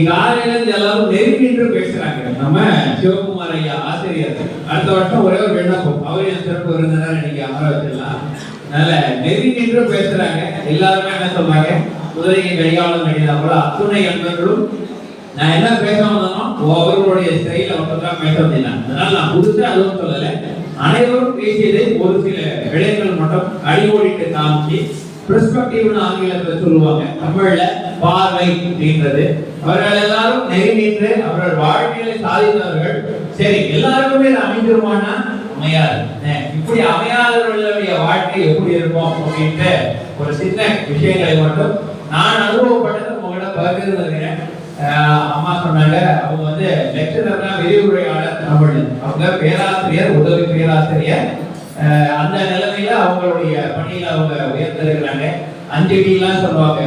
காலையில இருந்து எல்லாரும் நெருங்கிட்டு பேசுறாங்க. நம்ம சிவகுமார் ஐயா ஆசிரியர். அடுத்த வருஷம் ஒரே ஒரு விண்ணப்பம் அவர் என் சிறப்பு விருந்தினர் இன்னைக்கு அமர வச்சிடலாம். அதனால நெருங்கிட்டு பேசுறாங்க. எல்லாருமே என்ன சொல்றாங்க? குதிரையை கையாளும் கிடையாது போல அத்துணை என்பவர்களும் நான் என்ன பேச வந்தனோ அவர்களுடைய ஸ்டைல மட்டும்தான் பேச வந்தேன். அதனால நான் புதுசா அதுவும் சொல்லல. அனைவரும் பேசியதை ஒரு சில விடயங்கள் மட்டும் அடிவோடிட்டு காமிச்சு பெர்ஸ்பெக்டிவ்னு ஆங்கிலத்தில் சொல்லுவாங்க. தமிழ்ல பார்வை அப்படின்றது அவர்கள் எல்லாரும் நெருங்கிட்டு அவர்கள் வாழ்க்கையில சாதித்தவர்கள். சரி எல்லாருக்குமே அமைஞ்சிருமானா அமையாது. இப்படி அமையாதவர்களுடைய வாழ்க்கை எப்படி இருக்கும் அப்படின்ற ஒரு சின்ன விஷயங்களை மட்டும் நான் அனுபவப்பட்டது உங்கள்கிட்ட பகிர்ந்து வருகிறேன் அம்மா சொன்னாங்க அவங்க வந்து லெக்சரர்னா விரிவுரையாளர் தமிழ். அவங்க பேராசிரியர் உதவி பேராசிரியர். அந்த நிலைமையில அவங்களுடைய பணியில அவங்க உயர்ந்திருக்கிறாங்க. அஞ்சு சொல்லுவாங்க.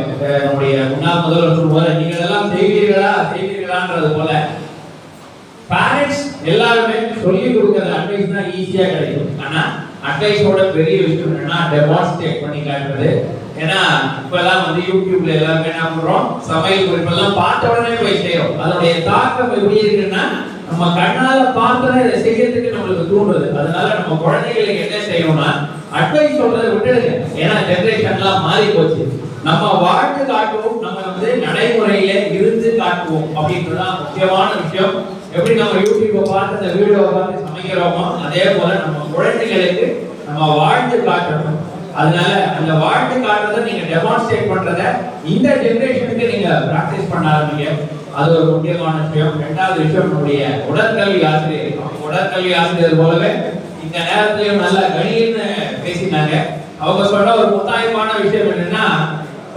நம்முடைய முன்னாள் முதல்வர் சொல்லுவாரு நீங்கள் எல்லாம் செய்வீர்களா? செய்வீர்களான்றது போல. பேரண்ட்ஸ் எல்லாருமே சொல்லி கொடுக்கிற அட்வைஸ் தான் ஈஸியா கிடைக்கும். ஆனா அட்வைஸோட பெரிய விஷயம் என்னன்னா டெமான்ஸ்ட்ரேட் பண்ணி காட்டுறது ஏன்னா இப்பெல்லாம் வந்து யூடியூப்ல எல்லாருமே என்ன பண்றோம்? சமையல் குறிப்பெல்லாம் பார்த்த உடனே போய் செய்யறோம் அதனுடைய தாக்கம் எப்படி இருக்குன்னா நம்ம கண்ணால பார்த்தோன்னே இதை செய்யறதுக்கு நம்மளுக்கு தூண்டுது. அதனால நம்ம குழந்தைகளுக்கு என்ன செய்யணும்னா அட்வைஸ் சொல்றதை விட்டுடுங்க. ஏன்னா ஜெனரேஷன்லாம் மாறி போச்சு. நம்ம வாழ்ந்து காட்டுவோம் நம்ம வந்து நடைமுறையில இருந்து காட்டுவோம் அப்படின்றதான் முக்கியமான விஷயம். எப்படி நம்ம யூடியூப்பை பார்த்து இந்த வீடியோவை பார்த்து சமைக்கிறோமோ அதே போல நம்ம குழந்தைகளுக்கு நம்ம வாழ்ந்து காட்டணும். அதனால அந்த வாழ்ந்து காட்டுறதை நீங்க டெமான்ஸ்ட்ரேட் பண்றத இந்த ஜெனரேஷனுக்கு நீங்க பிராக்டிஸ் பண்ண ஆரம்பிங்க. அது ஒரு முக்கியமான விஷயம். ரெண்டாவது விஷயம் நம்முடைய உடற்கல்வி ஆசிரியர். உடற்கல்வி ஆசிரியர் போலவே இந்த நேரத்திலையும் நல்ல கணின்னு பேசினாங்க. அவங்க சொன்ன ஒரு முத்தாயமான விஷயம் என்னன்னா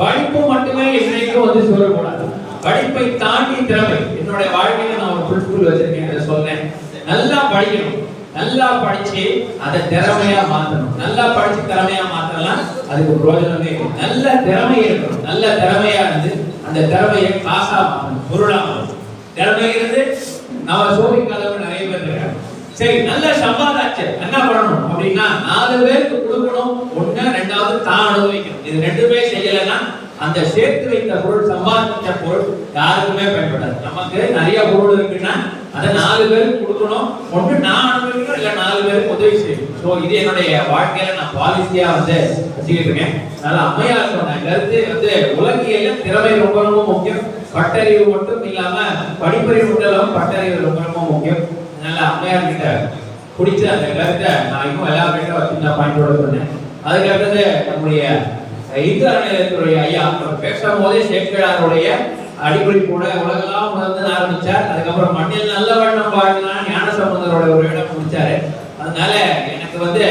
படிப்பு மட்டுமே என்னைக்கும் வந்து சொல்லக்கூடாது படிப்பை தாண்டி திறமை. என்னுடைய வாழ்க்கையில நான் ஒரு ஃபுல் வச்சிருக்கேன் அதை சொல்றேன் நல்லா படிக்கணும். நல்லா படிச்சு அதை திறமையா மாத்தணும். நல்லா படிச்சு திறமையா மாத்தலாம் அதுக்கு பிரயோஜனமே இல்லை. நல்ல திறமை இருக்கணும். நல்ல திறமையா இருந்து அந்த திறமையை காசா மாத்தணும். பொருளா மாத்தணும். திறமை இருந்து நம்ம சோதிக்க அளவு நிறைய பேர் இருக்காங்க. சரி நல்ல சம்பாதாச்சு. என்ன பண்ணணும் அப்படின்னா நாலு பேருக்கு கொடுக்கணும். ஒண்ணு ரெண்டாவது தான் அனுபவிக்கணும். இது ரெண்டுமே செய்யலைன்னா அந்த சேர்த்து வைத்த பொருள் சம்பாதிச்ச பொருள் யாருக்குமே பயன்படாது. நமக்கு நிறைய பொருள் இருக்குன்னா அதை நாலு பேருக்கு கொடுக்கணும். ஒண்ணு நான் அனுபவிக்கணும் இல்ல நாலு பேருக்கு உதவி செய்யணும். ஸோ இது என்னுடைய வாழ்க்கையில நான் பாலிசியா வந்து வச்சுக்கிட்டு இருக்கேன். அதனால அம்மையார் சொன்ன கருத்து வந்து உலகியல திறமை ரொம்ப ரொம்ப முக்கியம். பட்டறிவு மட்டும் இல்லாம படிப்பறிவு மட்டும் இல்லாம பட்டறிவு ரொம்ப ரொம்ப முக்கியம். நல்ல அம்மையார் கிட்ட பிடிச்ச அந்த கருத்தை நான் இன்னும் எல்லா கிட்ட சின்ன பாயிண்டோட சொன்னேன். அதுக்கடுத்தது நம்முடைய இந்து அறநிலையத்துறை ஐயா அவர் பேசும்போதே சேக்கிழாருடைய அடிப்படை கூட உலகெல்லாம் உணர்ந்து ஆரம்பிச்சார். அதுக்கப்புறம் மண்ணில் நல்ல வண்ணம் பாடினான் ஞான சம்பந்தரோட ஒரு இடம் முடிச்சாரு அதனால எனக்கு வந்து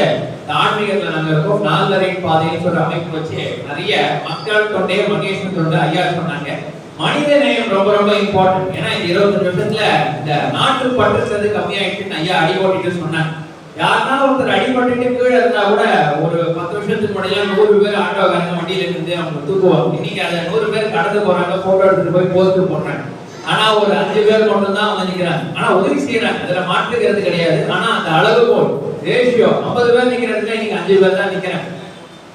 ஆன்மீகத்தில் நாங்கள் இருக்கோம். நாலரை பாதைன்னு சொல்ற அமைப்பு வச்சு நிறைய மக்கள் தொண்டே மகேஸ்வரன் தொண்டு ஐயா சொன்னாங்க. மனித நேயம் ரொம்ப ரொம்ப இம்பார்ட்டன்ட் ஏன்னா இந்த இருபத்தஞ்சு வருஷத்துல இந்த நாட்டு பட்டுறது கம்மியாயிட்டுன்னு ஐயா அடி ஓட்டிட்டு சொன்னாங்க. யாருன்னா ஒருத்தர் அடிபட்டுட்டு கீழே இருந்தா கூட ஒரு பத்து வருஷத்துக்கு முன்னாடி நூறு பேர் ஆட்டோக்காரங்க வண்டியில இருந்து அவங்க தூக்குவாங்க. இன்னைக்கு அதை நூறு பேர் கடந்து போறாங்க போட்டோ எடுத்துட்டு போய் போஸ்ட் போடுறாங்க. ஆனா ஒரு அஞ்சு பேர் கொண்டு தான் வந்து நிக்கிறாங்க. ஆனா உதவி செய்யறாங்க. அதுல மாற்றுக்கிறது கிடையாது. ஆனா அந்த அளவுகோல் ரேஷியோ ஐம்பது பேர் நிக்கிறதுல இன்னைக்கு அஞ்சு பேர் தான் நிக்கிறாங்க.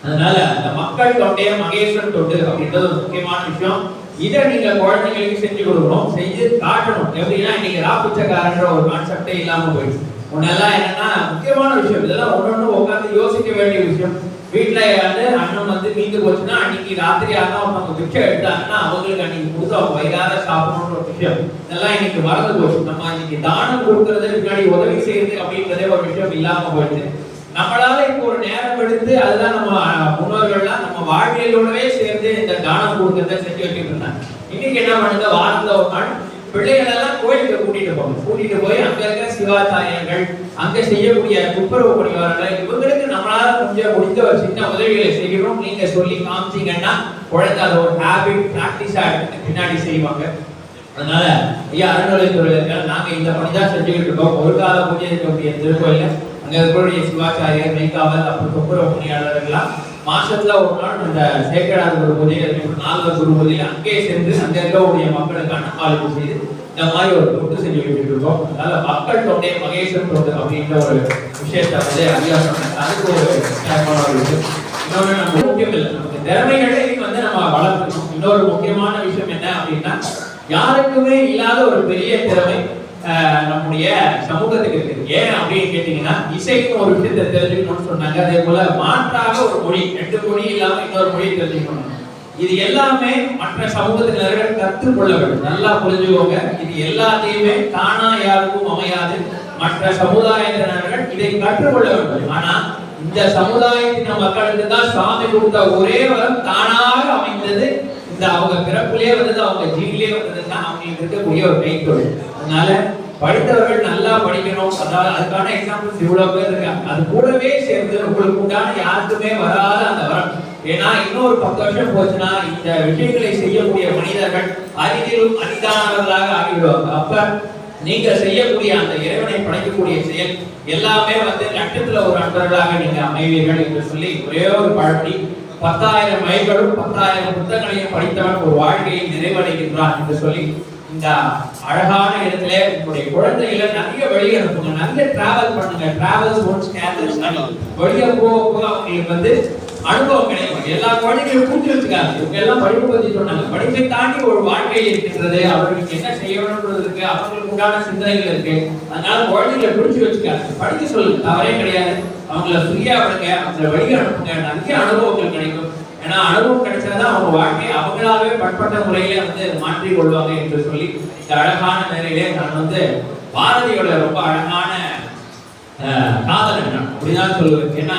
அதனால அந்த மக்கள் தொண்டைய மகேஸ்வரன் தொண்டு அப்படின்றது ஒரு முக்கியமான விஷயம். இதை நீங்க குழந்தைங்களுக்கு செஞ்சு கொடுக்கணும் செய்து காட்டணும். எப்படின்னா இன்னைக்கு ராப்புச்சக்காரன்ற ஒரு கான்செப்டே இல்லாம போயிடுச்சு. உன்னெல்லாம் என்னன்னா முக்கியமான விஷயம் இதெல்லாம் ஒன்னொன்னு உட்காந்து யோசிக்க வேண்டிய விஷயம். வீட்டுல வந்து அண்ணன் வந்து மீந்து போச்சுன்னா அன்னைக்கு ராத்திரி ஆனா அவங்க பிச்சை எடுத்தாங்கன்னா அவங்களுக்கு அன்னைக்கு கொடுத்து அவங்க வயிறார சாப்பிடணும்ன்ற ஒரு விஷயம். இதெல்லாம் இன்னைக்கு மறந்து போச்சு. நம்ம இன்னைக்கு தானம் கொடுக்கறது முன்னாடி உதவி செய்யறது அப்படின்றதே ஒரு விஷயம் இல்லாம போயிடுச்சு. நம்மளால இப்போ ஒரு நேரம் எடுத்து அதுதான் நம்ம முன்னோர்கள்லாம் நம்ம வாழ்வியலோடவே சேர்ந்து இந்த தானம் கொடுக்கறத செஞ்சு வச்சுட்டு இருந்தாங்க. இன்னைக்கு என்ன பண்ணுங்க வாரத்துல ஒரு நாள் பிள்ளைகள் எல்லாம் கோயிலுக்கு கூட்டிட்டு போங்க கூட்டிட்டு போய் அங்க இருக்கிற சிவாச்சாரியர்கள் அங்க செய்யக்கூடிய துப்புரவு பணியாளர்கள் இவங்களுக்கு நம்மளால கொஞ்சம் முடிந்த ஒரு சின்ன உதவிகளை செய்யணும் நீங்க சொல்லி காமிச்சீங்கன்னா குழந்தை அதை ஒரு ஹேபிட் பிராக்டிஸா பின்னாடி செய்வாங்க. அதனால ஐயா அறநிலையத்துறையில இருக்க நாங்க இந்த பணி தான் செஞ்சுக்கிட்டு இருக்கோம். ஒரு கால பூஜை இருக்கக்கூடிய திருக்கோயில அங்க சிவாச்சாரியர் மெய்காவல் அப்புறம் தொப்புரவு பணியாளர்கள்லாம் மாசத்துல ஒரு நாள் அந்த சேக்கடார் ஒரு பூஜை நாலு ஒரு குரு பூஜையில அங்கே சென்று அந்த இருக்கக்கூடிய மக்களுக்கு அன்னப்பாலிப்பு செய்து இந்த மாதிரி ஒரு தொட்டு செஞ்சு வச்சுட்டு இருக்கோம். அதனால மக்கள் தொண்டை மகேஸ்வரன் தொண்டு அப்படின்ற ஒரு விஷயத்தை வந்து ஐயா சொன்னாங்க அதுக்கு ஒரு ஒரு இன்னொன்று நம்ம முக்கியம் இல்லை. நமக்கு திறமைகளை வந்து நம்ம வளர்க்கணும். இன்னொரு முக்கியமான விஷயம் என்ன அப்படின்னா யாருக்குமே இல்லாத ஒரு பெரிய திறமை நம்முடைய சமூகத்துக்கு இருக்கு ஏன் அப்படின்னு கேட்டீங்கன்னா இசைக்கும் ஒரு விஷயத்தை தெரிஞ்சுக்கணும்னு சொன்னாங்க. அதே போல மாற்றாக ஒரு மொழி ரெண்டு மொழி இல்லாம இன்னொரு மொழி தெரிஞ்சுக்கணும். இது எல்லாமே மற்ற சமூகத்தினர்கள் கற்றுக்கொள்ள வேண்டும். நல்லா புரிஞ்சுக்கோங்க. இது எல்லாத்தையுமே தானா யாருக்கும் அமையாது. மற்ற சமுதாயத்தினர்கள் இதை கற்றுக்கொள்ள வேண்டும். ஆனா இந்த சமுதாயத்தின மக்களுக்கு தான் சாமி கொடுத்த ஒரே வரம் தானாக அமைந்தது. இந்த அவங்க பிறப்பிலே வந்தது அவங்க ஜீவிலே வந்ததுன்னா அவங்களுக்கு இருக்கக்கூடிய ஒரு கைத்தொழில் அதனால படித்தவர்கள் நல்லா படிக்கணும். அதாவது அதுக்கான எக்ஸாம்பிள்ஸ் இவ்வளவு பேர் இருக்காங்க. அது கூடவே சேர்ந்து உங்களுக்கு உண்டான யாருக்குமே வராத அந்த வரம். ஏன்னா இன்னொரு பத்து வருஷம் போச்சுன்னா இந்த விஷயங்களை செய்யக்கூடிய மனிதர்கள் அறிவிலும் அரிதானவர்களாக ஆகிவிடுவாங்க. அப்ப நீங்க செய்யக்கூடிய அந்த இறைவனை படைக்கக்கூடிய செயல் எல்லாமே வந்து லட்சத்துல ஒரு அன்பர்களாக நீங்க அமைவீர்கள் என்று சொல்லி ஒரே ஒரு பழமொழி. பத்தாயிரம் மைல்களும் பத்தாயிரம் புத்தகங்களையும் படித்தவன் ஒரு வாழ்க்கையை நிறைவடைகின்றான் என்று சொல்லி இந்த அழகான இடத்துல உங்களுடைய குழந்தைகளை நிறைய வெளியே அனுப்புங்க. நிறைய டிராவல் பண்ணுங்க. டிராவல்ஸ் ஒன்ஸ் கேதர்ஸ் வெளியே போக போக அவங்களுக்கு வந்து அனுபவம் கிடைக்கும். எல்லா குழந்தைகளும் கூட்டி வச்சுக்காங்க இவங்க எல்லாம் படிப்பு பத்தி சொன்னாங்க. படிப்பை தாண்டி ஒரு வாழ்க்கை இருக்கின்றது. அவர்களுக்கு என்ன செய்யணும்ன்றது இருக்கு. அவங்களுக்கு உண்டான சிந்தனைகள் இருக்கு. அதனால குழந்தைகளை பிடிச்சு வச்சுக்காங்க படிக்க சொல்லுங்க. தவறே கிடையாது. அவங்கள ஃப்ரீயா விடுங்க. அவங்கள வெளியே அனுப்புங்க. நிறைய அனுபவங்கள் கிடைக்கும். ஏன்னா அனுபவம் கிடைச்சாதான் அவங்க வாழ்க்கையை அவங்களாவே பட்பட்ட முறையிலே வந்து மாற்றி கொள்வாங்க என்று சொல்லி இந்த அழகான நிலையிலே நான் வந்து பாரதியோட ரொம்ப அழகான காதல் நான் அப்படிதான் சொல்லுவேன். ஏன்னா